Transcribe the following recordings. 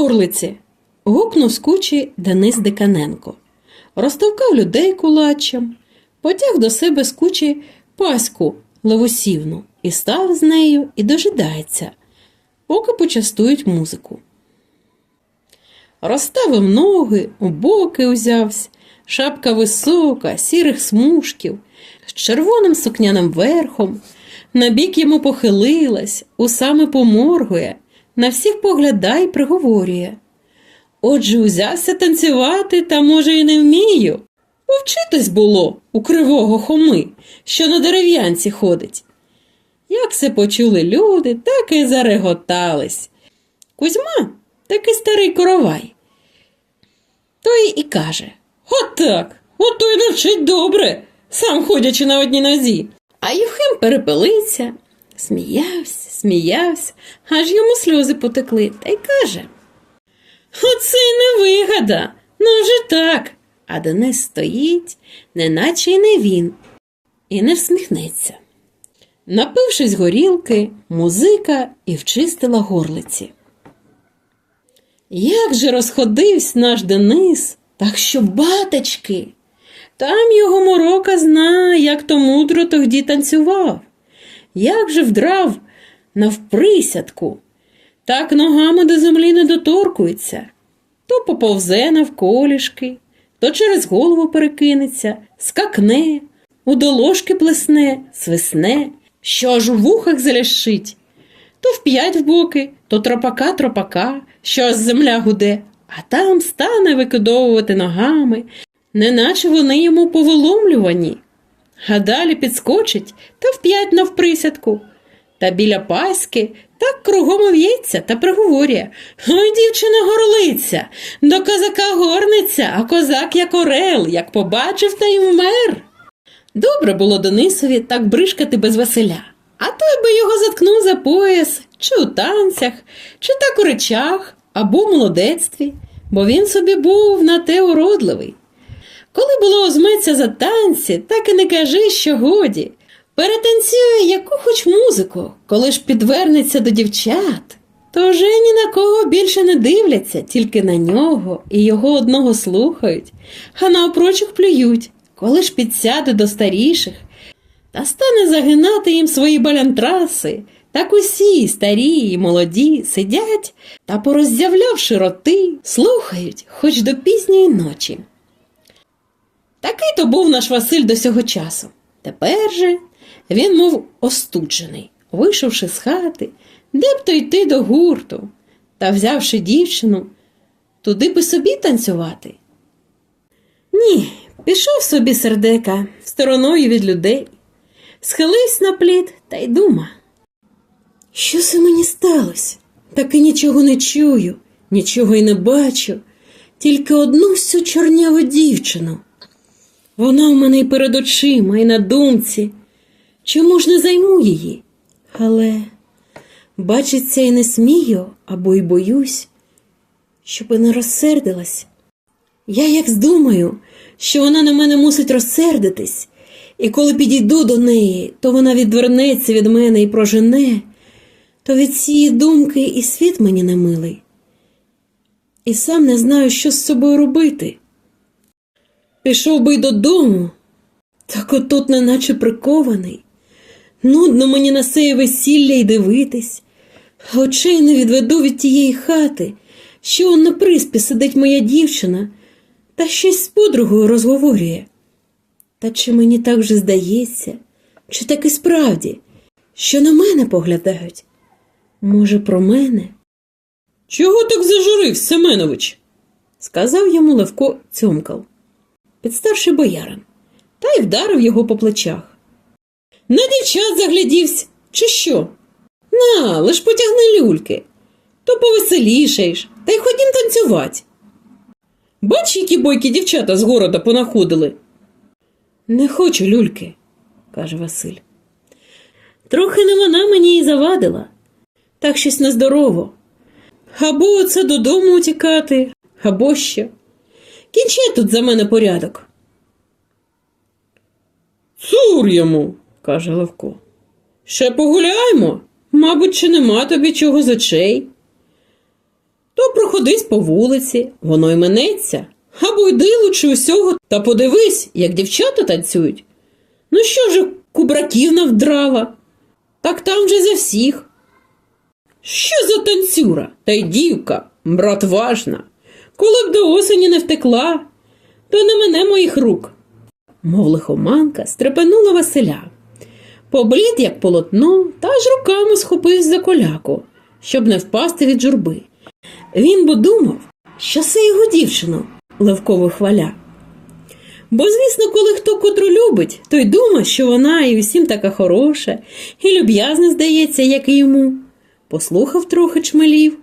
горлиці. гукнув з кучі Денис Диканенко. Розтовкав людей кулачем, потяг до себе з кучі паську Левосівну і став з нею і дожидається, поки почастують музику. Розставив ноги, у боки узявсь, шапка висока, сірих смужків, з червоним сукняним верхом, на бік йому похилилась, усами поморгує, на всіх поглядає й приговорює. Отже, узявся танцювати, та, може, і не вмію. Повчитись було у кривого хоми, що на дерев'янці ходить. Як це почули люди, так і зареготались. Кузьма такий старий коровай. Той і каже: Отак, ото й навчить добре, сам ходячи на одній нозі. А Євхим перепилиться, сміявся, сміявся, аж йому сльози потекли, та й каже. Оце не вигада, ну вже так. А Денис стоїть, неначе й не він, і не всміхнеться. Напившись горілки, музика і вчистила горлиці. Як же розходився наш Денис, так що батечки, там його морока знає, як то мудро тогді танцював, як же вдрав навприсядку, так ногами до землі не доторкується, то поповзе навколішки, то через голову перекинеться, скакне, у доложки плесне, свисне, що аж у вухах залящить, то вп'ять в боки, то тропака тропака, що аж земля гуде, а там стане викидовувати ногами, неначе вони йому повиломлювані. А далі підскочить та вп'ять навприсядку. Та біля паськи так кругом ов'ється та приговорює. Ой, дівчина горлиця, до козака горниця, а козак як орел, як побачив, та й вмер. Добре було Денисові так бришкати без Василя, а той би його заткнув за пояс, чи у танцях, чи так у речах, або в молодецтві, бо він собі був на те уродливий. Коли було озметься за танці, так і не кажи, що годі. Перетанцює яку хоч музику, коли ж підвернеться до дівчат, то вже ні на кого більше не дивляться, тільки на нього і його одного слухають, а на опрочих плюють, коли ж підсяде до старіших, та стане загинати їм свої балянтраси, так усі, старі і молоді, сидять та, пороззявлявши роти, слухають хоч до пізньої ночі. Такий то був наш Василь до сього часу. Тепер же він, мов остуджений, вийшовши з хати, де б то йти до гурту, та взявши дівчину, туди би собі танцювати. Ні, пішов собі сердека стороною від людей, схилився на плід та й дума. Що це мені сталося? Таки нічого не чую, нічого й не бачу, тільки одну всю чорняву дівчину. Вона в мене й перед очима, і на думці. Чому ж не займу її? Але, бачиться, і не смію, або й боюсь, щоби не розсердилась. Я як здумаю, що вона на мене мусить розсердитись, і коли підійду до неї, то вона відвернеться від мене і прожене, то від цієї думки і світ мені не милий. І сам не знаю, що з собою робити. Пішов би й додому, так отут неначе прикований. Нудно мені на сеє весілля й дивитись, очей не відведу від тієї хати, що он на приспі сидить моя дівчина, та щось з подругою розговорює. Та чи мені так вже здається, чи так і справді, що на мене поглядають? Може, про мене? Чого так зажурив, Семенович? сказав йому Левко цьомкал, підставши боярин, та й вдарив його по плечах. На дівчат заглядівсь, чи що? На, лиш потягни люльки, то повеселішаєш, та й ходім танцювати. Бач, які бойкі дівчата з города понаходили. Не хочу люльки, каже Василь. Трохи не вона мені і завадила, так щось нездорово. Або оце додому утікати, або що. Кінчай тут за мене порядок. Цур йому, каже Левко. Ще погуляймо. Мабуть, чи нема тобі чого з очей. То проходись по вулиці, воно й минеться. Або йди лучше усього та подивись, як дівчата танцюють. Ну що ж, кубраківна вдрала? Так там же за всіх. Що за танцюра? Та й дівка, брат важна. Коли б до осені не втекла, то не мене моїх рук. Мов лихоманка стрепенула Василя. Поблід, як полотно, та ж руками схопив за коляку, щоб не впасти від журби. Він бо думав, що це його дівчину Левко вихваля. Бо, звісно, коли хто котру любить, то й думає, що вона і усім така хороша, і люб'язна здається, як і йому. Послухав трохи чмелів,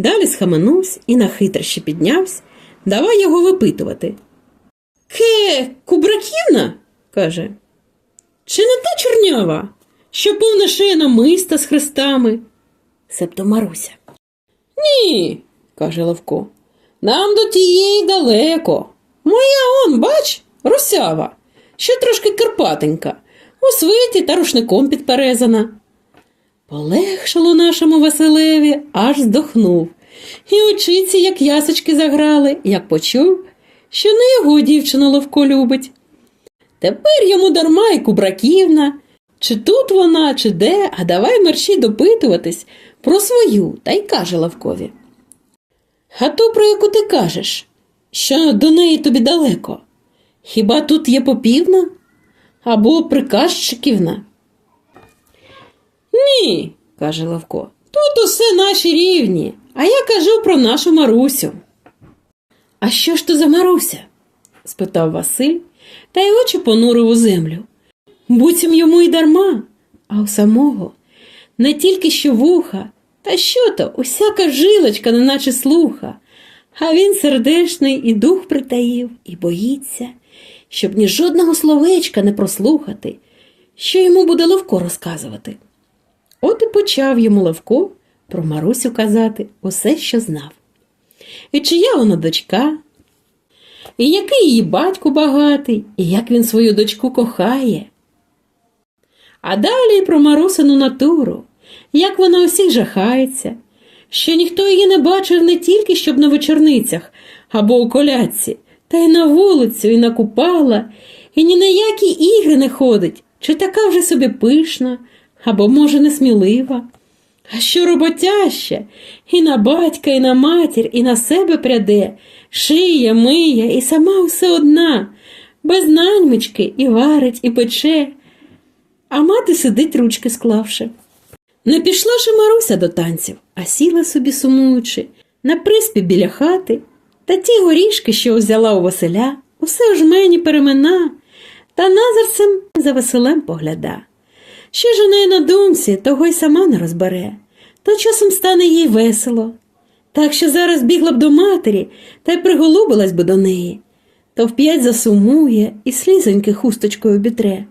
далі схаменувся і на хитрощі піднявся, давай його випитувати. Ке, кубраківна? каже. Чи не та чорнява, що повна шия намиста з хрестами? Себто Маруся. Ні, каже Левко. Нам до тієї далеко. Моя он, бач, русява, ще трошки карпатенька, у свиті та рушником підперезана. Полегшало нашому Василеві, аж здохнув, і очиці, як ясочки заграли, як почув, що не його дівчину Левко любить. Тепер йому дарма й кубраківна, чи тут вона, чи де, а давай мерщій допитуватись про свою, та й каже Левкові. А то, про яку ти кажеш, що до неї тобі далеко? Хіба тут є попівна або приказчиківна? Ні, каже Левко, тут усе наші рівні, а я кажу про нашу Марусю. А що ж то за Маруся? спитав Василь, та й очі понурив у землю. Буцім йому й дарма, а у самого не тільки що вуха, та що то, усяка жилочка, неначе слуха, а він сердешний і дух притаїв, і боїться, щоб ні жодного словечка не прослухати, що йому буде Левко розказувати. От і почав йому Левко про Марусю казати усе, що знав. І чия вона дочка, і який її батько багатий, і як він свою дочку кохає. А далі про Марусину натуру, як вона усіх жахається, що ніхто її не бачив не тільки щоб на вечорницях або у колядці, та й на вулицю, і на купала, і ні на які ігри не ходить, чи така вже собі пишна, або, може, несмілива. А що роботяще, і на батька, і на матір, і на себе пряде, шиє, миє, і сама все одна, без наньмички і варить, і пече, а мати сидить ручки склавши. Не пішла ж Маруся до танців, а сіла собі сумуючи, на приспі біля хати, та ті горішки, що взяла у Василя, усе ж мені перемина, та назирцем за Василем погляда. Що ж у неї на думці, того й сама не розбере, то часом стане їй весело. Так що зараз бігла б до матері та й приголубилась би до неї, то вп'ять засумує і слізоньки хусточкою бітре,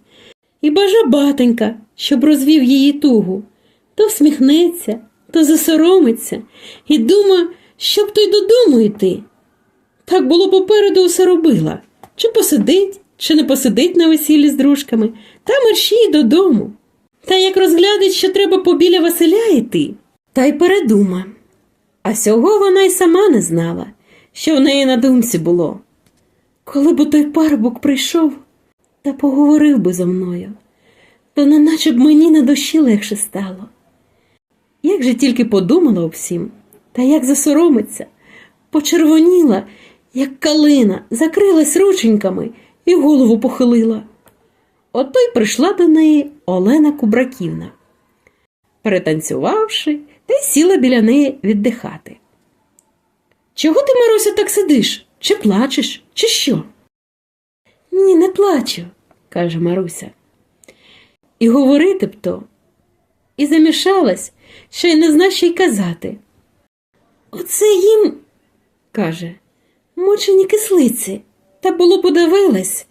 і бажа батенька, щоб розвів її тугу, то всміхнеться, то засоромиться. І дума, щоб то й додому йти. Так було попереду усе робила, чи посидить, чи не посидить на весіллі з дружками, та мерщій додому. Та як розглядить, що треба побіля Василя йти, та й передума. А сього вона й сама не знала, що в неї на думці було. Коли б той парубок прийшов та поговорив би зо мною, то неначе б мені на душі легше стало. Як же тільки подумала об всім, та як засоромиться, почервоніла, як калина, закрилась рученьками і голову похилила. Ото й прийшла до неї Олена Кубраківна. Перетанцювавши, та й сіла біля неї віддихати. Чого ти, Маруся, так сидиш? Чи плачеш, чи що? Ні, не плачу, каже Маруся. І говорити б то, і замішалась, що й не зна, що й казати. Оце їм, каже, мочені кислиці, та було подивилась.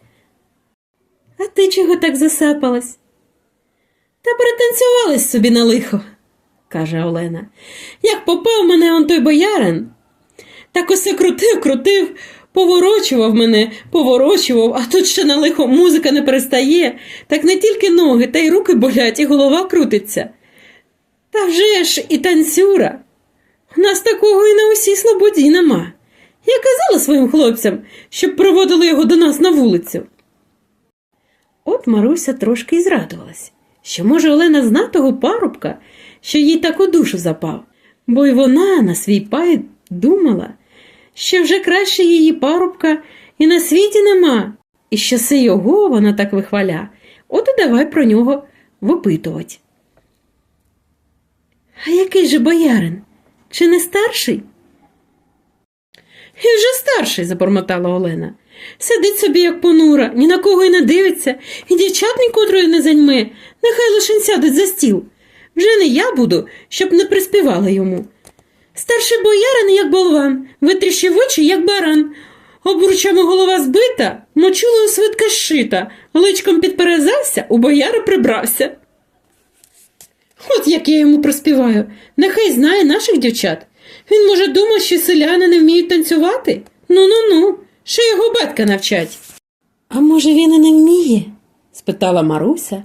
А ти чого так засапалась? Та перетанцювалась собі на лихо, каже Олена. Як попав мене он той боярин, так усе крутив, крутив, поворочував мене, поворочував, а тут ще на лихо музика не перестає, так не тільки ноги, та й руки болять, і голова крутиться. Та вже ж і танцюра. У нас такого і на усі цій слободі нема. Я казала своїм хлопцям, щоб проводили його до нас на вулицю. От Маруся трошки й зрадувалась, що може Олена зна того парубка, що їй так у душу запав, бо й вона на свій пай думала, що вже краще її парубка і на світі нема, і що все його вона так вихваля, от і давай про нього випитувати. А який же боярин? Чи не старший? Він вже старший, забормотала Олена. Сидить собі, як понура, ні на кого й не дивиться, і дівчат нікотрої не заньме, нехай лише сядуть за стіл. Вже не я буду, щоб не приспівала йому. Старший боярин, як болван, витріщив очі, як баран. Обручами голова збита, мочулою свитка зшита, личком підперезався, у бояри прибрався. От як я йому проспіваю, нехай знає наших дівчат. Він, може, думав, що селяни не вміють танцювати? Ну ну ну, що його батька навчать. А може, він і не вміє? спитала Маруся,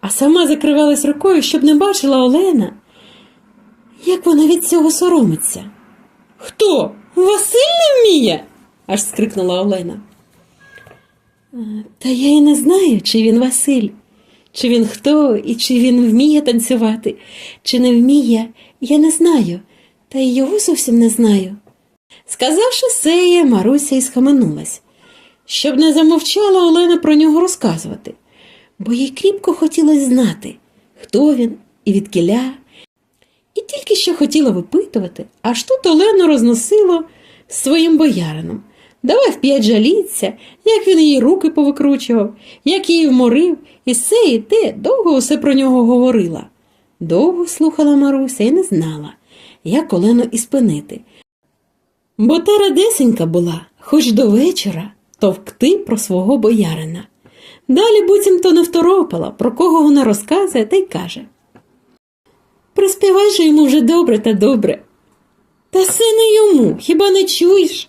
а сама закривалась рукою, щоб не бачила Олена. Як вона від цього соромиться? Хто? Василь не вміє? аж скрикнула Олена. «Е, Та я і не знаю, чи він Василь, чи він хто і чи він вміє танцювати, чи не вміє, я не знаю, та й його зовсім не знаю. Сказавши сеє, Маруся і схаменулась, щоб не замовчала Олена про нього розказувати, бо їй кріпко хотілося знати, хто він і відкіля. І тільки що хотіла випитувати, аж тут Олену розносило своїм боярином. Давай вп'ять жаліться, як він їй руки повикручував, як її вморив, і все і те довго усе про нього говорила. Довго слухала Маруся і не знала, як Олену і спинити. Бо та радесенька була, хоч до вечора, товкти про свого боярина. Далі буцімто не второпала, про кого вона розказує та й каже. Приспівай же йому вже добре та добре. Та все не йому, хіба не чуєш?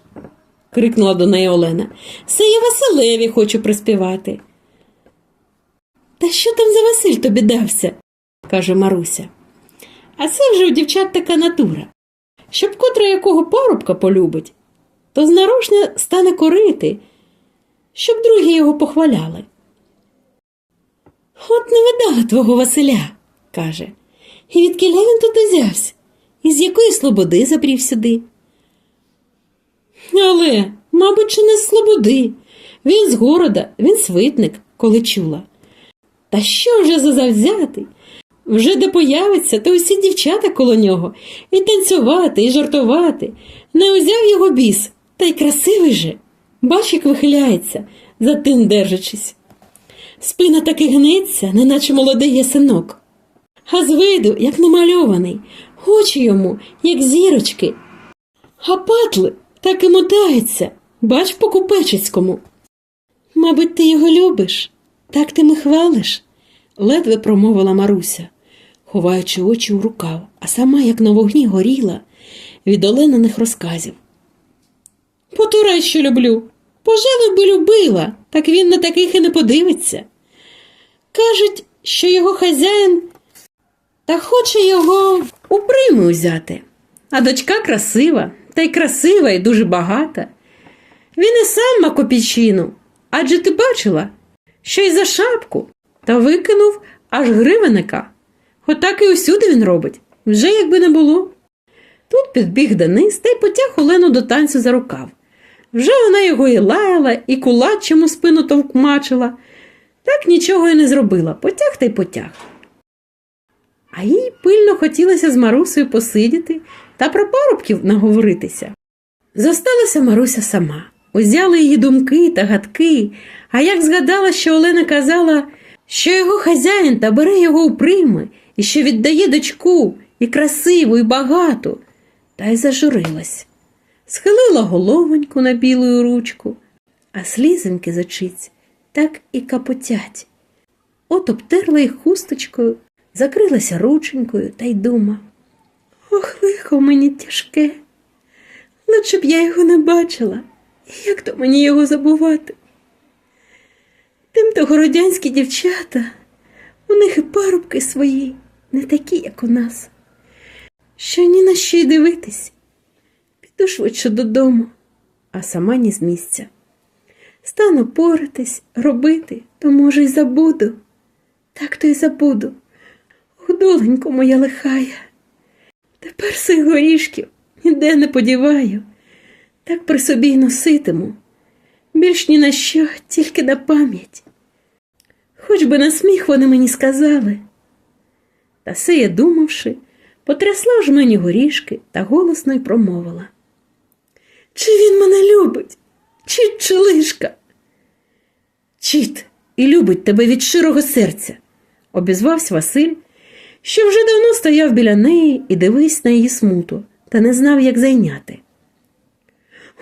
крикнула до неї Олена. Все я Василеві хочу приспівати. Та що там за Василь тобі дався? каже Маруся. А це вже у дівчат така натура. Щоб котра якого парубка полюбить, то знарочне стане корити, щоб другі його похваляли. От не видала твого Василя, каже. І відкіля він тут узявся? Із якої слободи забрів сюди? Але, мабуть, чи не з слободи. Він з города, він свитник, коли чула. Та що вже за завзятий? Вже де появиться, то усі дівчата коло нього, і танцювати, і жартувати. Не узяв його біс, та й красивий же. Бач, як вихиляється, за тим держачись. Спина таки гнеться, неначе молодий ясенок. А з виду, як намальований, очі йому, як зірочки. А патли так і мотаються, бач по купечицькому. Мабуть, ти його любиш, так ти ми хвалиш, ледве промовила Маруся, ховаючи очі у рукав, а сама, як на вогні, горіла від оленаних розказів. Потурай, що люблю. Пожалуй би любила, так він на таких і не подивиться. Кажуть, що його хазяїн та хоче його у прийми взяти. А дочка красива, та й красива і дуже багата. Він і сам ма копійчину, адже ти бачила, що й за шапку, та викинув аж гривенника. Отак і усюди він робить, вже якби не було. Тут підбіг Денис та й потяг Олену до танцю за рукав. Вже вона його і лаяла, і кулаччому спину товкмачила. Так нічого й не зробила, потяг та й потяг. А їй пильно хотілося з Марусею посидіти та про парубків наговоритися. Зосталася Маруся сама. Узяли її думки та гадки, а як згадала, що Олена казала, що його хазяїн та бере його у прийми, і що віддає дочку і красиву, і багату, та й зажурилась. Схилила головоньку на білу ручку, а слізинки з очиць так і капотять. От обтерла їх хусточкою, закрилася рученькою та й дума. Ох, лихо мені тяжке. Лучше б я його не бачила. Як то мені його забувати? Тим то городянські дівчата, у них і парубки свої, не такі, як у нас. Що ні на що й дивитись. Піду швидше додому, а сама ні з місця. Стану поратись, робити, то, може, й забуду. Так то й забуду. Ох, моя лихая. Тепер сих горішків ніде не подіваю, так при собі й носитиму. Більш ні на що, тільки на пам'ять. Хоч би на сміх вони мені сказали. Та сия думавши, потрясла ж мені горішки та голосно й промовила. Чи він мене любить? Чіт чи лишка? Чіт і любить тебе від щирого серця, обізвався Василь, що вже давно стояв біля неї і дивись на її смуту, та не знав, як зайняти.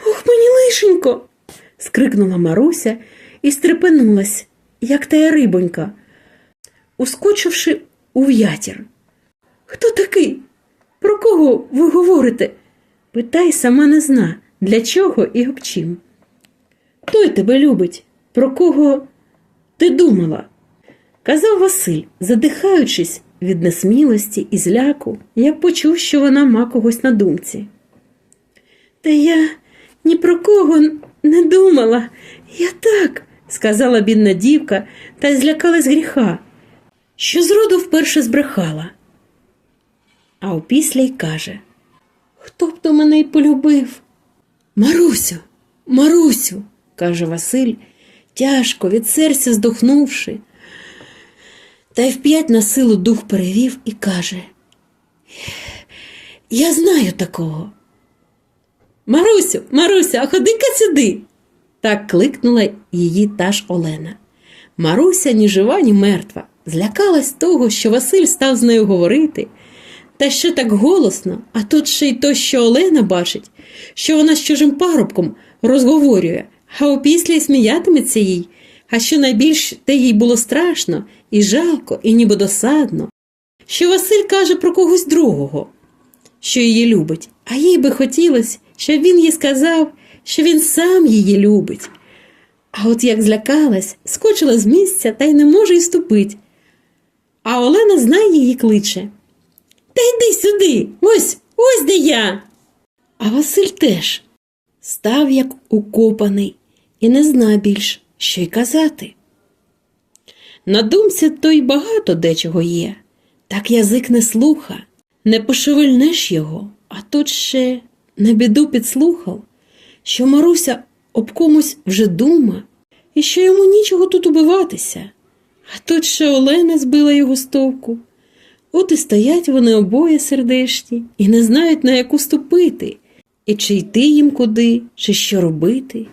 Ох, мені лишенько. скрикнула Маруся і стрепенулась, як тая рибонька, ускочивши у в'ятір. Хто такий? Про кого ви говорите? Питай сама не зна, для чого і об чим. Той тебе любить, про кого ти думала? казав Василь, задихаючись від несмілості і зляку, як почув, що вона ма когось на думці. Та я ні про кого не думала. Я так, сказала бідна дівка та злякалась гріха, що зроду вперше збрехала. А опісля й каже Хто б то мене й полюбив? Марусю, Марусю, каже Василь, тяжко від серця здохнувши. Та й вп'ять на силу дух перевів і каже Я знаю такого. Марусю, Марусю, а ходи-ка сюди. Так кликнула її та ж Олена. Маруся ні жива, ні мертва, злякалась того, що Василь став з нею говорити, та ще так голосно, а тут ще й то, що Олена бачить, що вона з чужим парубком розговорює, а опісля й сміятиметься їй, а що найбільш те їй було страшно, і жалко, і ніби досадно, що Василь каже про когось другого, що її любить, а їй би хотілося, щоб він їй сказав, що він сам її любить. А от як злякалась, скочила з місця та й не може й ступить. А Олена знає її кличе. Та йди сюди, ось, ось де я. А Василь теж став як укопаний і не зна більш, що й казати. На думці то й багато дечого є, так язик не слуха, не пошевельнеш його, а тут ще на біду підслухав, що Маруся об комусь вже дума, і що йому нічого тут убиватися. А тут ще Олена збила його з товку. От і стоять вони обоє сердешні і не знають, на яку ступити, і чи йти їм куди, чи що робити.